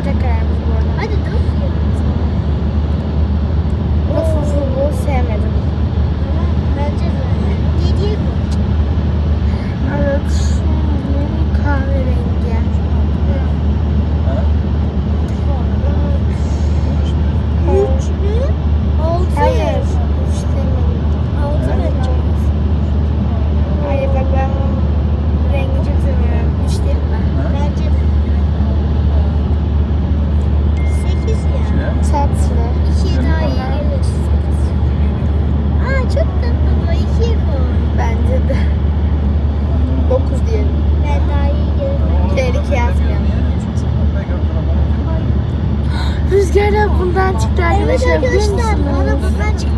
Orada kararmış bu arada. Hadi dur. Tatlı. İkiye daha iyi gelir. Aa çok tatlı bu. İkiye koy. Bence de. Dokuz diyelim. Ben daha iyi gelir. Tehlike yazmayalım. Rüzgar da bundan çıktı Evet arkadaşlar biliyor arkadaşlar bana bundan çıktı.